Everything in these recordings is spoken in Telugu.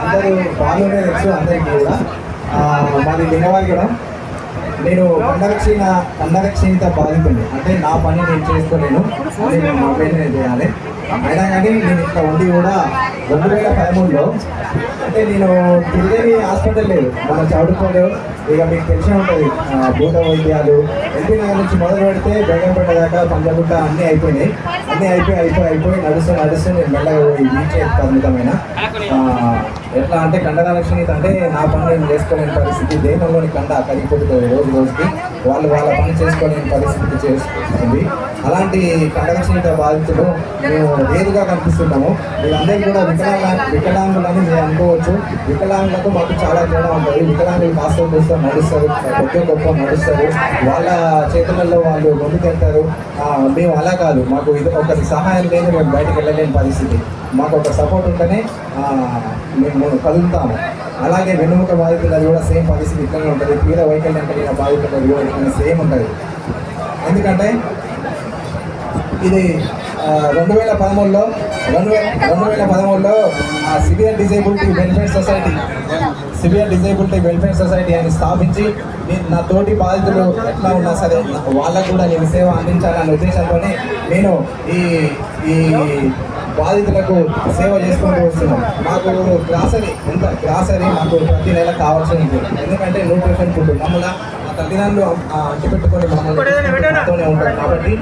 అందరూ బాగుండే తెలుసు అందరికీ కూడా. మాది వినవాలి కూడా నేను కండరక్షణ కండరక్షణిత బాధితుడిని అంటే నా పని నేను చేసుకోలేను. నేను మా పని నేను చేయాలి. అయినా కానీ నేను ఇక్కడ ఉండి కూడా రెండు వేల పదమూడులో అంటే నేను తిరిగేది హాస్పిటల్ లేదు. మన చౌడుకోలేవు ఇక మీకు తెలిసే ఉంటుంది. భూత వైద్యాలు ఎంపీ నగర్ నుంచి మొదలు పెడితే బేగంపేట దాకా పంజగుట్ట అన్నీ అయిపోయినాయి. అన్నీ అయిపోయి అయిపోయి అయిపోయి నడుస్తూ నడుస్తూ నేను మెల్లగా పోయి బీచ్ పరిమితమైన ఎట్లా అంటే కండరక్షణిత అంటే నా పని నేను చేసుకోలేని పరిస్థితి దేహంలోని కండ కరిగిపోతుంది రోజు రోజుకి. వాళ్ళు వాళ్ళ పని చేసుకోలేని పరిస్థితి చేస్తుంది. అలాంటి కండరక్షణిత బాధితులు మేము వేరుగా కనిపిస్తున్నాము. వీళ్ళందరికీ కూడా వికలాంగ వికలాంగులని మీరు అనుకోవచ్చు. వికలాంగులకు మాకు చాలా తేడా ఉంటుంది. వికలాంగులు కాస్త కూస్తో నడుస్తారు. కొద్ది గొప్ప నడుస్తారు. వాళ్ళ చేతులలో వాళ్ళు ముందుకెళ్తారు ఆ, మేము అలా కాదు. మాకు ఇది ఒకరి సహాయం లేదు మేము బయటకు వెళ్ళలేని పరిస్థితి. మాకు ఒక సపోర్ట్ ఉంటేనే మేము కదులుతాము. అలాగే వెన్నుముక బాధితులది కూడా సేమ్ పరిస్థితి ఇట్లనే ఉంటుంది. తీవ్ర వైకల్యం కలిగిన బాధితులది కూడా ఇట్లనే సేమ్ ఉంటుంది. ఎందుకంటే ఇది రెండు వేల పదమూడులో రెండు వేల రెండు వేల పదమూడులో severe disability welfare society severe disability welfare society అని స్థాపించి నేను నా తోటి బాధితులు ఎట్లా ఉన్నా సరే వాళ్ళకు కూడా నేను సేవ అందించాలనే ఉద్దేశంతోనే నేను ఈ ఈ బాధితులకు సేవ చేసుకుంటూ వస్తున్నాం. మాకు గ్రాసరీ ఎంత గ్రాసరీ మాకు ప్రతి నెల కావాల్సి ఉంది ఎందుకంటే న్యూట్రిషన్ ఫుడ్. మమ్మల్ని మా తల్లిదండ్రులు ఆ, అంటిపెట్టుకొని మమ్మల్ని ఉంటారు. కాబట్టి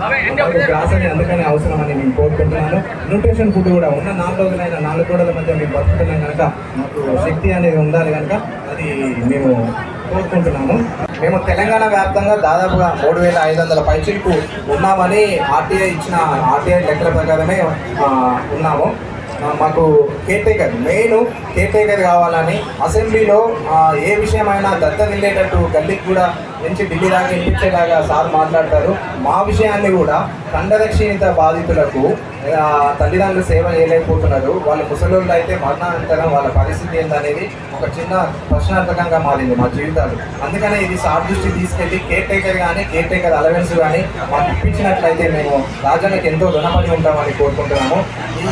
గ్రాసరీ అందుకనే అవసరం అని నేను కోరుకుంటున్నాను న్యూట్రిషన్ ఫుడ్ కూడా ఉన్న నాలుగు రోజులైన నాలుగు గోడల మధ్య మేము బతుకుతున్నాం కనుక మాకు శక్తి అనేది ఉండాలి కనుక అది మేము కోరుకుంటున్నాము. మేము తెలంగాణ వ్యాప్తంగా దాదాపుగా మూడు వేల ఐదు వందల పైచిలకు ఉన్నామని ఆర్టీఐ ఇచ్చిన ఆర్టీఐ లెక్కల ప్రకారమే ఉన్నాము. మాకు కేర్టేకర్ మెయిన్ కేర్టేకర్ కావాలని అసెంబ్లీలో ఏ విషయమైనా దత్త వెళ్ళేటట్టు గల్లీకి కూడా నుంచి ఢిల్లీ దాకా వినిపించేలాగా సార్ మాట్లాడతారు. మా విషయాన్ని కూడా కండరక్షీణిత బాధితులకు తల్లిదండ్రులు సేవ చేయలేకపోతున్నారు. వాళ్ళు ముసలోళ్ళు అయితే మరణానంతరం వాళ్ళ పరిస్థితి ఏంటనేది ఒక చిన్న ప్రశ్నార్థకంగా మారింది మా జీవితాలు. అందుకనే ఇది సార్ దృష్టి తీసుకెళ్ళి కేర్ టేకర్ కానీ కేర్ టేకర్ అలవెన్స్ కానీ మాకు ఇప్పించినట్లయితే మేము రాజన్నకి ఎంతో రుణపడి ఉంటామని కోరుకుంటున్నాము.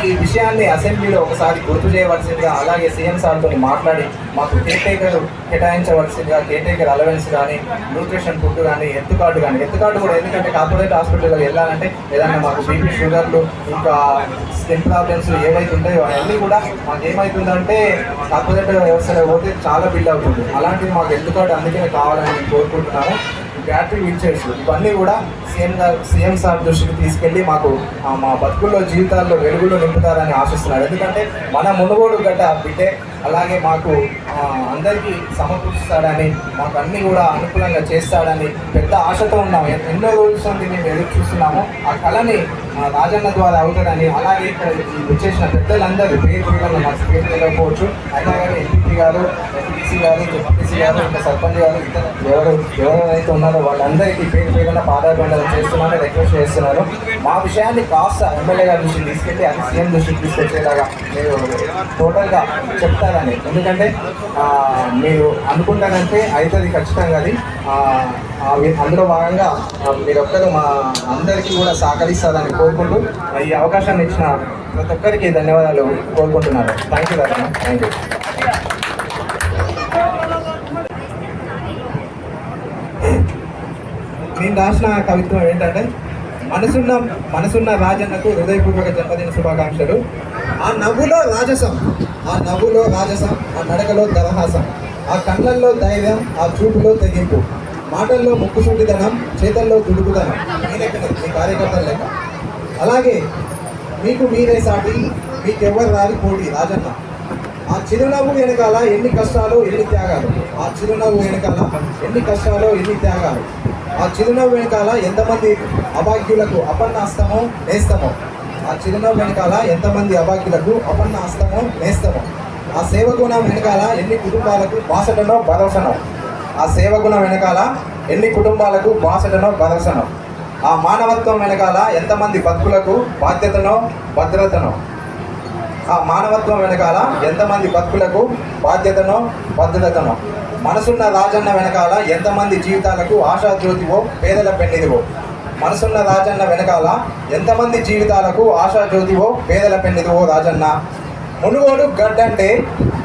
ఈ విషయాన్ని అసెంబ్లీలో ఒకసారి గుర్తు చేయవలసిందిగా అలాగే సీఎం సార్తో మాట్లాడి మాకు కేర్ టేకర్ కేటాయించవలసిందిగా కేర్ టేకర్ అలవెన్స్ కానీ న్యూట్రిషన్ ఫుడ్ కానీ ఎత్తు కార్డు కానీ ఎత్తు కార్డు కూడా ఎందుకంటే కార్పొరేట్ హాస్పిటల్కి వెళ్ళాలంటే ఏదైనా మాకు బీపీ షుగర్లు ఇంకా స్కిన్ ప్రాబ్లమ్స్ ఏవైతే ఉంటాయో అవన్నీ కూడా మాకు ఏమవుతుందంటే కార్పొరేట్ వ్యవస్థలో పోతే చాలా బిల్ అవుతుంది. అలాంటివి మాకు ఎత్తు అందుకే అందుకనే కావాలని నేను కోరుకుంటున్నాను. బ్యాటరీ వీల్ ఇవన్నీ కూడా సీఎం గారు సీఎం సార్ దృష్టికి తీసుకెళ్ళి మాకు మా బతుకుల్లో జీవితాల్లో వెలుగులో నింపుతారని ఆశిస్తున్నారు. ఎందుకంటే మన మునుగోడు గడ్డ బిడ్డే. అలాగే మాకు అందరికీ సమకూరుస్తాడని మాకు అన్నీ కూడా అనుకూలంగా చేస్తాడని పెద్ద ఆశతో ఉన్నాము ఎన్నో రోజుల నుండి మేము ఎదురు చూస్తున్నాము. ఆ కళని మన రాజన్న ద్వారా అవుతాడని అలాగే ఇక్కడ వచ్చేసిన పెద్దలందరూ పేరు పేరుగా మాకు పేరు తెలియకపోవచ్చు అయినా కానీ గారు ఎంపీసీ గారు జెడ్పీసీ గారు ఇంకా సర్పంచ్ గారు ఎవరు ఎవరైతే ఉన్నారో వాళ్ళందరికీ పేరు పేరున పాదాబండాలు చేస్తున్నారని రిక్వెస్ట్ చేస్తున్నారు మా విషయాన్ని కాస్త ఎమ్మెల్యే గారి దృష్టికి తీసుకెళ్ళి అది సీఎం దృష్టికి తీసుకొచ్చేలాగా మీరు టోటల్గా చెప్తారని. ఎందుకంటే మీరు అనుకుంటానంటే అవుతుంది ఖచ్చితంగా అది. అందులో భాగంగా మీరు మీరొక్కరు మా అందరికీ కూడా సహకరిస్తారని కోరుకుంటూ ఈ అవకాశాన్ని ఇచ్చిన ప్రతి ఒక్కరికి ధన్యవాదాలు కోరుకుంటున్నారు థ్యాంక్ యూ దాదా థ్యాంక్ యూ నేను రాసిన కవిత్వం ఏంటంటే మనసున్న మనసున్న రాజన్నకు హృదయపూర్వక జన్మదిన శుభాకాంక్షలు. ఆ నవ్వులో రాజసం ఆ నవ్వులో రాజసం ఆ నడకలో దరహాసం ఆ కళ్ళల్లో ధైర్యం ఆ చూపులో తెగింపు మాటల్లో ముక్కుసూటిదనం చేతల్లో దుడుకుదనం మీ లెక్కనే మీ కార్యకర్తల లెక్క అలాగే మీకు మీరే సాటి మీకెవ్వరు రాలి పోటీ రాజన్న. ఆ చిరునవ్వు వెనకాల ఎన్ని కష్టాలు ఎన్ని త్యాగాలు? ఆ చిరునవ్వు వెనకాల ఎన్ని కష్టాలు ఎన్ని త్యాగాలు? ఆ చిరునవ్వు వెనకాల ఎంతమంది అభాగ్యులకు అపన్నాస్తమో నేస్తమో? ఆ చిరునవ్వు వెనకాల ఎంతమంది అభాగ్యులకు అపన్నాస్తమో నేస్తమో? ఆ సేవగుణం వెనకాల ఎన్ని కుటుంబాలకు బాసటనో భరోసనో? ఆ సేవగుణం వెనకాల ఎన్ని కుటుంబాలకు బాసటనో భరోసనో? ఆ మానవత్వం వెనకాల ఎంతమంది భక్తులకు బాధ్యతనో భద్రతనో? ఆ మానవత్వం వెనకాల ఎంతమంది భక్తులకు బాధ్యతనో భద్రతనో మనసున్న రాజన్న వెనకాల ఎంతమంది జీవితాలకు ఆశాజ్యోతివో పేదల పెన్నిదివో? మనసున్న రాజన్న వెనకాల ఎంతమంది జీవితాలకు ఆశాజ్యోతివో పేదల పెన్నిదివో రాజన్న? మునుగోడు గడ్డ అంటే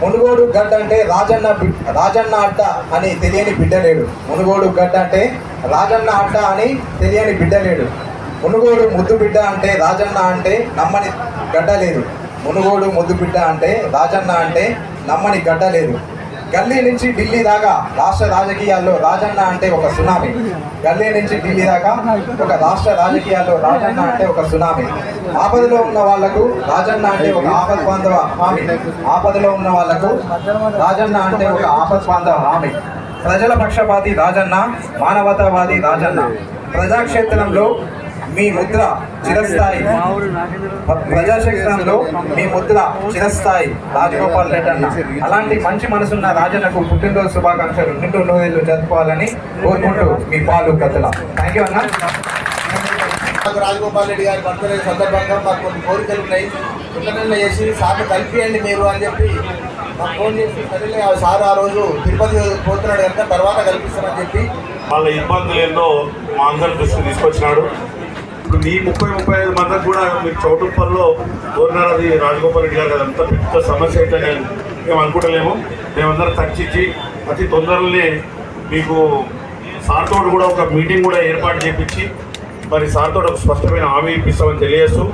మునుగోడు గడ్డ అంటే రాజన్న రాజన్న అడ్డ అని తెలియని బిడ్డలేడు మునుగోడు గడ్డ అంటే రాజన్న అడ్డ అని తెలియని బిడ్డలేడు మునుగోడు ముద్దు బిడ్డ అంటే రాజన్న అంటే నమ్మని గడ్డ లేదు. మునుగోడు ముద్దుబిడ్డ అంటే రాజన్న అంటే నమ్మని గడ్డ లేదు. గల్లీ నుంచి ఢిల్లీ దాకా రాష్ట్ర రాజకీయాల్లో రాజన్న అంటే ఒక సునామీ. గల్లీ నుంచి ఢిల్లీ దాకా ఒక రాష్ట్ర రాజకీయాల్లో రాజన్న అంటే ఒక సునామీ. ఆపదలో ఉన్న వాళ్ళకు రాజన్న అంటే ఒక ఆపద బాంధవ హామీ. ఆపదలో ఉన్న వాళ్ళకు రాజన్న అంటే ఒక ఆపద బాంధవ హామీ. ప్రజల పక్షపాతి రాజన్న మానవతావాది రాజన్న. ప్రజాక్షేత్రంలో మీ ముద్ర చిరస్థాయి. ప్రజాక్షేత్రంలో మీ ముద్ర చిరస్థాయి రాజగోపాల్ రెడ్డి అన్న అలాంటి మంచి మనసున్న రాజన్నకు పుట్టినరోజు శుభాకాంక్షలు. నిండు నూనెలు జరుపుకోవాలని కోరుకుంటూ మీ పాలు కథల థ్యాంక్ యూ అన్న. రాజగోపాల్ రెడ్డి గారి బర్త్డే సందర్భంగా మాకు కొన్ని కోరికలు ఉన్నాయి. పుట్టనన్న చేసి సార్ని కలిపియండి మీరు అని చెప్పి మాకు ఫోన్ చేసి సరేలే ఆ సార్ ఆ రోజు తిరుపతి పోతున్నాడు కనుక తర్వాత కల్పిస్తామని చెప్పి వాళ్ళ ఇబ్బందులు ఏందో మా అందరి దృష్టి తీసుకొచ్చినాడు. మీ ముప్పై ముప్పై ఐదు మందికి కూడా మీరు చౌటుప్పల్లో గవర్నర్ అది రాజగోపాల్ రెడ్డి గారు అదంతా పెద్ద సమస్య అయితే నేను మేము అనుకుంటలేము. మేమందరం చర్చించి అతి తొందరలోనే మీకు సార్తో కూడా ఒక మీటింగ్ కూడా ఏర్పాటు చేపించి మరి సార్తో ఒక స్పష్టమైన హామీ ఇప్పిస్తామని తెలియజేస్తూ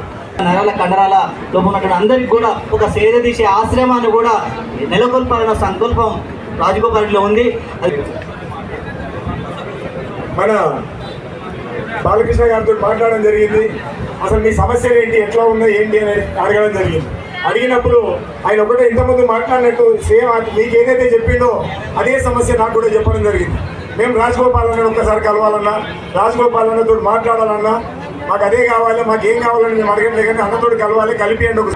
నరాల కండరాల లోపల అందరికి కూడా ఒక సేద తీసే ఆశ్రమాన్ని కూడా నెలకొల్పాలన్న సంకల్పం రాజగోపాల్లో ఉంది. అది మన బాలకృష్ణ గారితో మాట్లాడడం జరిగింది. అసలు మీ సమస్యలు ఏంటి? ఎట్లా ఉందో ఏంటి? అని అడగడం జరిగింది. అడిగినప్పుడు ఆయన ఒకటే ఇంతకుముందు మాట్లాడినట్టు సేమ్ అది మీకు ఏదైతే చెప్పిండో అదే సమస్య నాకు కూడా చెప్పడం జరిగింది. మేము రాజగోపాల్ అన్న ఒక్కసారి కలవాలన్నా రాజగోపాల్ అన్నతో మాట్లాడాలన్నా మాకు అదే కావాలి మాకు ఏం కావాలని మేము అడగట్లేదు కానీ అన్నతోటి కలవాలి కలిపియండి ఒక